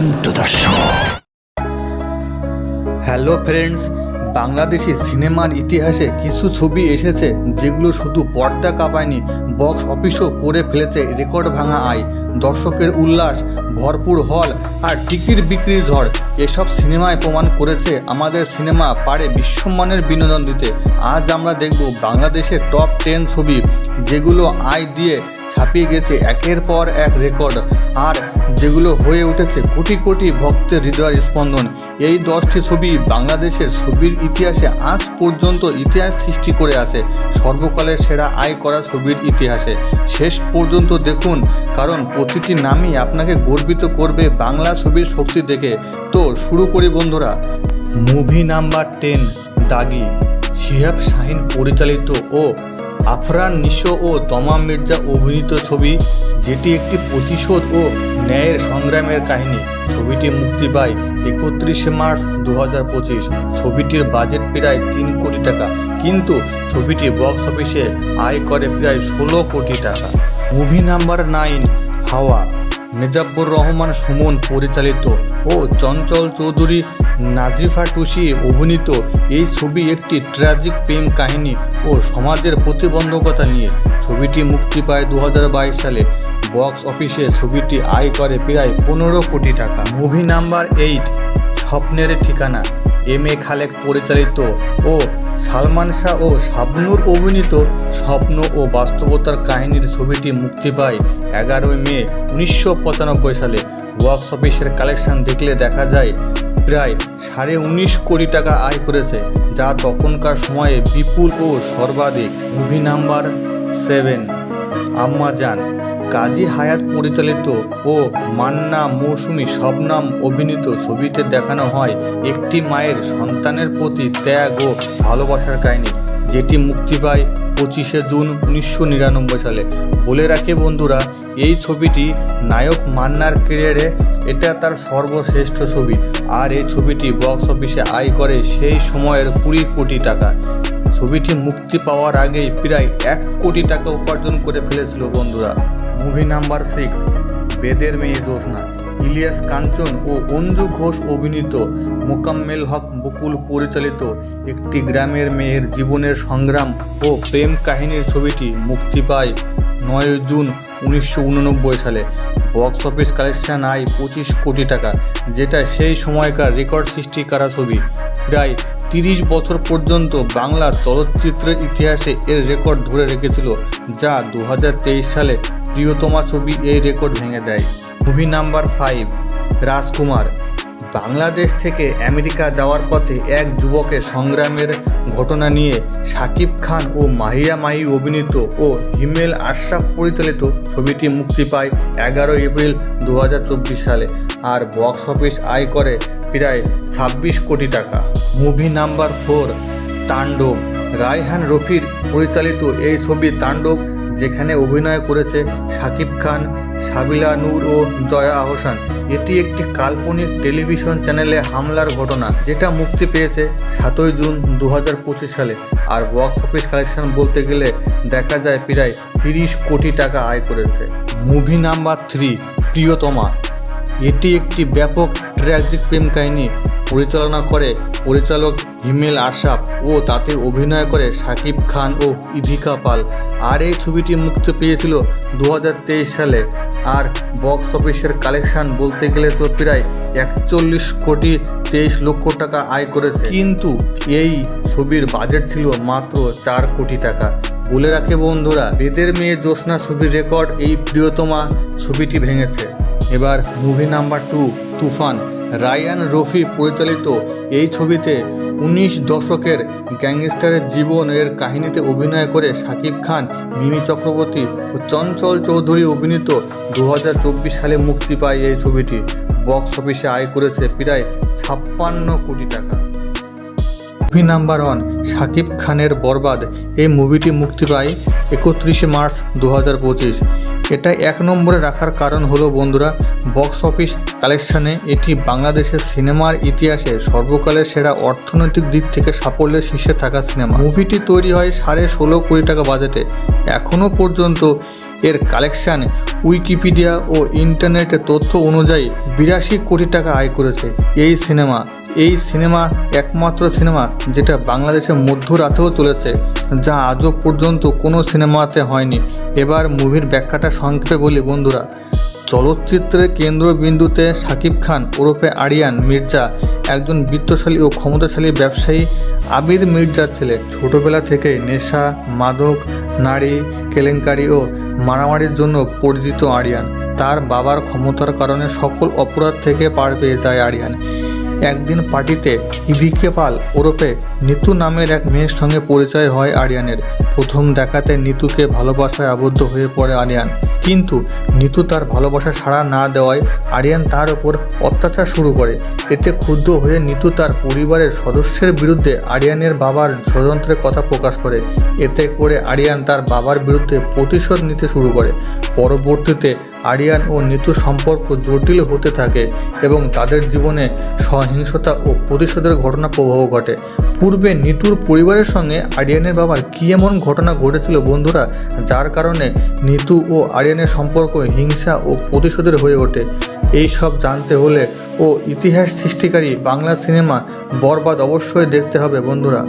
Welcome to the show. Hello friends Bangladeshi সিনেমার ইতিহাসে কিছু ছবি এসেছে যেগুলো শুধু পর্দা কাঁপায়নি বক্স অফিসও করে ফেলেছে রেকর্ড ভাঙা আয় দর্শকের উল্লাস, ভরপুর হল আর টিকিট বিক্রির ঝড়, এসব সিনেমায় প্রমাণ করেছে আমাদের সিনেমা পারে বিশ্বমানের বিনোদন দিতে আজ আমরা দেখব বাংলাদেশের টপ টেন ছবি, যেগুলো আয় দিয়ে ছাপিয়ে গেছে একের পর এক রেকর্ড। আর যেগুলো হয়ে উঠেছে কোটি কোটি ভক্তের হৃদয়ের স্পন্দন। এই দশটি ছবি বাংলাদেশের ছবির ইতিহাসে আজ পর্যন্ত ইতিহাস সৃষ্টি করে আছে। সর্বকালের সেরা আয় করা ছবির ইতিহাসে। শেষ পর্যন্ত দেখুন, কারণ প্রতিটি নামই আপনাকে গর্বিত করবে বাংলা ছবির শক্তি দেখে। তো শুরু করি বন্ধুরা। মুভি নাম্বার টেন, দাগি। শিহাব শাহিন পরিচালিত ও আফরান নিশো ও তমা মির্জা অভিনীত ছবি, যেটি একটি প্রতিশোধ ও ন্যায়ের সংগ্রামের কাহিনী। ছবিটি মুক্তি পায় একত্রিশে মার্চ দু হাজার পঁচিশ। ছবিটির বাজেট প্রায় তিন কোটি টাকা, কিন্তু ছবিটি বক্স অফিসে আয় করে প্রায় ষোলো কোটি টাকা। মুভি নাম্বার নাইন, হাওয়া। মেজাব্বুর রহমান, সুমন পরিচালিত ও চঞ্চল চৌধুরী নাজিফা টুসি অভিনীত এই ছবি একটি ট্র্যাজিক প্রেম কাহিনী ও সমাজের প্রতিবন্ধকতা নিয়ে। ছবিটি মুক্তি পায় দু হাজার বাইশ সালে। বক্স অফিসে ছবিটি আয় করে প্রায় পনেরো কোটি টাকা। মুভি নাম্বার এইট, স্বপ্নের ঠিকানা। এম এ খালেক পরিচালিত ও সালমান শাহ ও শাবনুর অভিনীত স্বপ্ন ও বাস্তবতার কাহিনীর ছবিটি মুক্তি পায় এগারোই মে উনিশশো পঁচানব্বই সালে। বক্স অফিসের কালেকশন দেখলে দেখা যায় প্রায় সাড়ে উনিশ কোটি টাকা আয় করেছে, যা তখনকার সময়ে বিপুল ও সর্বাধিক। মুভি নাম্বার সেভেন আম্মাজান কাজী হায়াত পরিচালিত ও মান্না মৌসুমী শবনাম অভিনীত ছবিতে দেখানো হয় একটি মায়ের সন্তানের প্রতি ত্যাগ ও ভালোবাসার কাহিনী। যেটি মুক্তি পায় পঁচিশে জুন উনিশশো নিরানব্বই সালে। বলে রাখি বন্ধুরা, এই ছবিটি নায়ক মান্নার ক্যারিয়ারে এটা তার সর্বশ্রেষ্ঠ ছবি। আর এই ছবিটি বক্স অফিসে আয় করে সেই সময়ের কুড়ি কোটি টাকা। ছবিটি মুক্তি পাওয়ার আগেই প্রায় এক কোটি টাকা উপার্জন করে ফেলেছিল বন্ধুরা। মুভি নাম্বার সিক্স বেদের মেয়ে জ্যোৎস্না ইলিয়াস কাঞ্চন ও অঞ্জু ঘোষ অভিনীত মোকাম্মেল হক বকুল পরিচালিত একটি গ্রামের মেয়ের জীবনের সংগ্রাম ও প্রেম কাহিনীর ছবিটি মুক্তি পায় নয় জুন উনিশশো উননব্বই সালে। বক্স অফিস কালেকশন আয় পঁচিশ কোটি টাকা, যেটা সেই সময়কার রেকর্ড সৃষ্টি করা ছবি। প্রায় তিরিশ বছর পর্যন্ত বাংলা চলচ্চিত্রের ইতিহাসে এর রেকর্ড ধরে রেখেছিল, যা দু হাজার তেইশ সালে প্রিয়তমা ছবি এই রেকর্ড ভেঙে দেয়। Movie number five, Rajkumar. Bangladesh থেকে আমেরিকা যাওয়ার পথে এক যুবকের সংগ্রামের ঘটনা নিয়ে শাকিব খান ও মাহিয়া মাহি অভিনীত ও হিমেল আশরাফ পরিচালিত ছবিটি মুক্তি পায় এগারো এপ্রিল দু হাজার চব্বিশ সালে আর বক্স অফিস আয় করে প্রায় ছাব্বিশ কোটি টাকা। মুভি নাম্বার ফোর, তাণ্ডব। রায়হান রফির পরিচালিত এই ছবি তাণ্ডব যেখানে অভিনয় করেছে শাকিব খান, সাবিলা নূর ও জয়া আহসান। এটি একটি কাল্পনিক টেলিভিশন চ্যানেলে হামলার ঘটনা, যেটা মুক্তি পেয়েছে সাতই জুন দু হাজার পঁচিশ সালে। আর বক্স অফিস কালেকশন বলতে গেলে দেখা যায় প্রায় তিরিশ কোটি টাকা আয় করেছে। মুভি নাম্বার থ্রি, প্রিয়তমা। এটি একটি ব্যাপক ট্র্যাজিক প্রেম কাহিনী পরিচালনা করে পরিচালক হিমেল আশাফ ও তাতে অভিনয় করে শাকিব খান ও ইভিকা পাল। আর এই ছবিটি মুক্তি পেয়েছিল দু হাজার তেইশ সালে। আর বক্স অফিসের কালেকশন বলতে গেলে তো প্রায় একচল্লিশ কোটি তেইশ লক্ষ টাকা আয় করেছে। কিন্তু এই ছবির বাজেট ছিল মাত্র চার কোটি টাকা। বলে রাখে বন্ধুরা, বেদের মেয়ে জ্যোৎস্না ছবির রেকর্ড এই প্রিয়তমা ছবিটি ভেঙেছে। এবার movie number two Toofan. Raihan Rafi পরিচালিত এই ছবিতে উনিশ দশকের গ্যাংস্টারের জীবন এর কাহিনীতে অভিনয় করে শাকিব খান, মিমি চক্রবর্তী ও চঞ্চল চৌধুরী অভিনীত দু হাজার চব্বিশ সালে মুক্তি পায় এই ছবিটি। বক্স অফিসে আয় করেছে প্রায় ছাপ্পান্ন কোটি টাকা। মুভি নাম্বার ওয়ান শাকিব খানের বরবাদ। এই মুভিটি মুক্তি পায় একত্রিশে মার্চ দু হাজার পঁচিশ। এটা এক নম্বরে রাখার কারণ হলো বন্ধুরা বক্স অফিস কালেকশানে এটি বাংলাদেশের সিনেমার ইতিহাসে সর্বকালের সেরা অর্থনৈতিক দিক থেকে সাফল্যের শীর্ষে থাকা সিনেমা। মুভিটি তৈরি হয় সাড়ে ষোলো কোটি টাকা বাজেটে। এখনও পর্যন্ত এর কালেকশান উইকিপিডিয়া ও ইন্টারনেটের তথ্য অনুযায়ী বিরাশি কোটি টাকা আয় করেছে এই সিনেমা। এই সিনেমা একমাত্র সিনেমা যেটা বাংলাদেশে মধ্যরাতেও চলেছে, যা আজও পর্যন্ত কোনো সিনেমাতে হয়নি। এবার মুভির ব্যাখ্যাটা সংক্ষেপে বলি বন্ধুরা। চলচ্চিত্রের কেন্দ্রবিন্দুতে শাকিব খান, ওরফে আরিয়ান মির্জা, একজন বিত্তশালী ও ক্ষমতাশালী ব্যবসায়ী আবির মির্জার ছেলে। ছোটবেলা থেকে নেশা, মাদক, নারী, কেলেঙ্কারি ও মারামারির জন্য পরিচিত আরিয়ান। তার বাবার ক্ষমতার কারণে সকল অপরাধ থেকে পার পেয়ে যায় আরিয়ান। একদিন পার্টিতে ইভিকে পাল ওরফে নিতু নামের এক মেয়ের সঙ্গে পরিচয় হয় আরিয়ানের। প্রথম দেখাতে নিতুকে ভালোবাসায় আবদ্ধ হয়ে পড়ে আরিয়ান। কিন্তু নিতু তার ভালোবাসা সাড়া না দেওয়ায় আরিয়ান তার ওপর অত্যাচার শুরু করে। এতে ক্ষুব্ধ হয়ে নিতু তার পরিবারের সদস্যের বিরুদ্ধে আরিয়ানের বাবার ষড়যন্ত্রের কথা প্রকাশ করে। এতে করে আরিয়ান তার বাবার বিরুদ্ধে প্রতিশোধ নিতে শুরু করে। পরবর্তীতে আরিয়ান ও নিতু সম্পর্ক জটিল হতে থাকে এবং তাদের জীবনে সহিংসতা ও প্রতিশোধের ঘটনা প্রবাহ ঘটে। পূর্বে নিতুর পরিবারের সঙ্গে আরিয়ানের বাবার কী এমন ঘটনা ঘটেছিল বন্ধুরা? যার কারণে নিতু ও আরিয়ানের সম্পর্ক হিংসা ও প্রতিশোধের হয়ে ওঠে। এই সব জানতে হলে ও ইতিহাস সৃষ্টিকারী বাংলা সিনেমা বরবাদ অবশ্যই দেখতে হবে বন্ধুরা।